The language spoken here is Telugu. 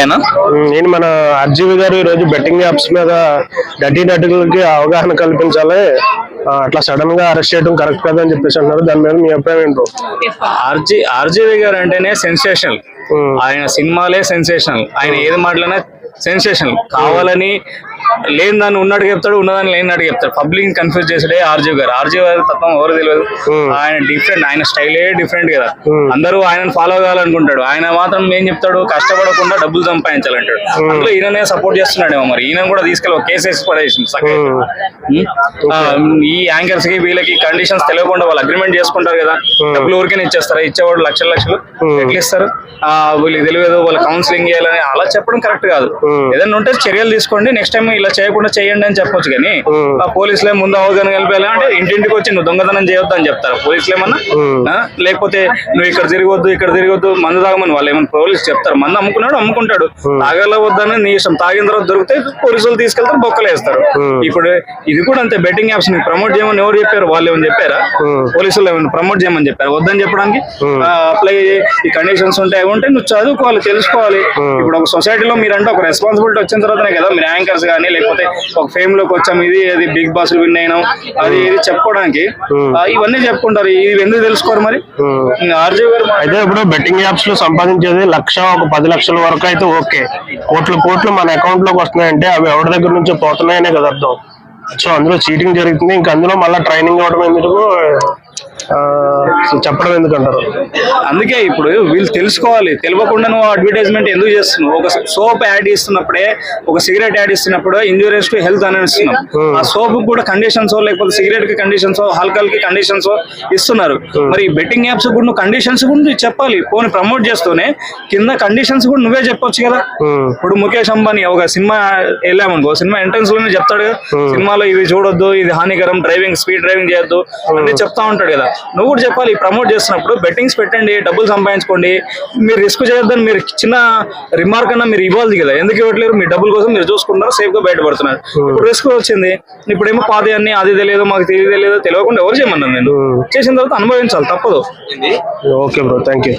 ఆయన? నేను మన ఆర్జీవి గారు ఈ రోజు బెట్టింగ్ యాప్స్ మీద డటీ నటులకి అవగాహన కల్పించాలి. అట్లా సడన్గా అరెస్ట్ చేయడం కరెక్ట్ కదా అని చెప్పేసి అన్నారు దాని మీద మీ అభిప్రాయం ఏంటో? ఆర్జీ ఆర్జీవి గారు అంటేనే సెన్సేషనల్. ఆయన సినిమాలే సెన్సేషనల్. ఆయన ఏది మాటలైనా సెన్సేషనల్. కావాలని లేని దాన్ని ఉన్నట్టు చెప్తాడు ఉన్నదాన్ని లేనినట్టు చెప్తాడు. పబ్లిక్ కన్ఫ్యూజ్ చేసాడే ఆర్జీవి గారు. ఆర్జీవి గారు తప్ప ఎవరు తెలియదు. ఆయన డిఫరెంట్ ఆయన స్టైలే డిఫరెంట్ కదా. అందరూ ఆయనను ఫాలో కావాలనుకుంటాడు. ఆయన మాత్రం ఏం చెప్తాడు? కష్టపడకుండా డబ్బులు సంపాదించాలంటాడు. అందులో ఈయననే సపోర్ట్ చేస్తున్నాడేమో మరి. ఈయన కూడా తీసుకెళ్ళి ఒక కేసు వేసి పడేసింది ఈ యాంకర్స్కి వీళ్ళకి కండిషన్స్ తెలియకుండా వాళ్ళు అగ్రిమెంట్ చేసుకుంటారు కదా. డబ్బులు ఊరికే ఇచ్చేస్తారా? ఇచ్చేవాడు లక్షల లక్షలు. ఎట్లా ఇస్తారు? వీళ్ళకి తెలియదు వాళ్ళ కౌన్సిలింగ్ చేయాలని అలా చెప్పడం కరెక్ట్ కాదు. ఏదైనా ఉంటే చర్యలు తీసుకోండి. నెక్స్ట్ టైం ఇలా చేయకుండా చేయండి అని చెప్పొచ్చు కానీ ఆ పోలీసులే ముందు అవగాహన కలిపేయాలి అంటే ఇంటింటికి వచ్చి నువ్వు దొంగతనం చేయొద్దు అని చెప్తారు. పోలీసులు ఏమన్నా? ఆ? లేకపోతే నువ్వు ఇక్కడ తిరగొద్దు ఇక్కడ తిరగొద్దు మందు తాగమని వాళ్ళు ఏమన్నా పోలీసు చెప్తారు. మందు అమ్ముకున్నాడు అమ్ముకుంటాడు. తాగల వద్దని? నీ ఇష్టం. తాగిన తర్వాత దొరికితే పోలీసులు తీసుకెళ్తారు బొక్కలు వేస్తారు ఇప్పుడు ఇది కూడా అంతే. బెట్టింగ్ యాప్స్ని ప్రమోట్ చేయమని ఎవరు చెప్పారు? వాళ్ళు ఏమని చెప్పారా? పోలీసులు ఏమైనా ప్రమోట్ చేయమని చెప్పారు? వద్దని చెప్పడానికి? అప్లై ఈ కండిషన్స్ ఉంటాయి ఉంటే నువ్వు చదువుకోవాలి తెలుసుకోవాలి. ఇప్పుడు ఒక సొసైటీలో మీరంటే ఒక రెస్పాన్సిబిలిటీ వచ్చిన తర్వాతనే కదా మీరు యాంకర్స్ కానీ లేకపోతే ఒక ఫేమ్లోకి వచ్చాం. ఇది అది బిగ్ బాస్ విన్ అయినాం. అది ఇది చెప్పుకోవడానికి. ఇవన్నీ చెప్పుకుంటారు. ఇవి ఎందుకు తెలుసుకోరు మరి? ఆర్జే గారు అయితే ఇప్పుడు బెట్టింగ్ యాప్స్లో సంపాదించేది లక్ష ఒక పది లక్షల వరకు అయితే ఓకే. కోట్లు కోట్లు మన అకౌంట్లోకి వస్తున్నాయంటే అవి ఎవరి దగ్గర నుంచో పోతున్నాయనే కదా అర్థం. సో అందులో చీటింగ్ జరుగుతుంది. ఇంకా అందులో మళ్ళీ ట్రైనింగ్ అవ్వడం ఎందుకు? చెప్పడం ఎందుకంటారు అందుకే ఇప్పుడు వీళ్ళు తెలుసుకోవాలి. తెలియకుండా నువ్వు అడ్వర్టైజ్మెంట్ ఎందుకు చేస్తున్నావు? ఒక సోప్ యాడ్ ఇస్తున్నప్పుడే ఒక సిగరెట్ యాడ్ ఇస్తున్నప్పుడు ఇంజూరియస్ టు హెల్త్ అని ఇస్తున్నాం ఆ సోప్ కూడా కండిషన్స్ లేకపోతే సిగరెట్కి కండిషన్స్ ఆల్కహాల్కి కండిషన్స్ ఇస్తున్నారు. మరి బెట్టింగ్ యాప్స్ కూడా నువ్వు కండిషన్స్ కూడా చెప్పాలి. పోనీ ప్రమోట్ చేస్తూనే కింద కండిషన్స్ కూడా నువ్వే చెప్పొచ్చు కదా. ఇప్పుడు ముఖేష్ అంబానీ ఒక సినిమా వెళ్ళామనుకో సినిమా ఎంట్రన్స్లోనే చెప్తాడు. సినిమాలో ఇది చూడొద్దు ఇది హానికరం డ్రైవింగ్ స్పీడ్ డ్రైవింగ్ చేయొద్దు. అన్ని చెప్తా ఉంటాడు. కదా. నువ్వు కూడా చెప్పాలి ప్రమోట్ చేస్తున్నప్పుడు బెట్టింగ్స్ పెట్టండి డబ్బులు సంపాదించుకోండి. మీరు రిస్క్ చేయొద్దని మీరు చిన్న రిమార్క్ అన్నా మీరు ఇవ్వాలి కదా ఎందుకు ఇవ్వట్లేరు? మీ డబ్బుల కోసం మీరు చూసుకుంటారు సేఫ్గా బయటపడుతున్నారు. ఇప్పుడు రిస్క్ వచ్చింది. ఇప్పుడేమో పాదే అన్ని అది తెలియదు మాకు తెలియదు తెలియకుండా ఎవరు చేయమన్నారు నేను? చేసిన తర్వాత అనుభవించాలి తప్పదు. Okay bro thank you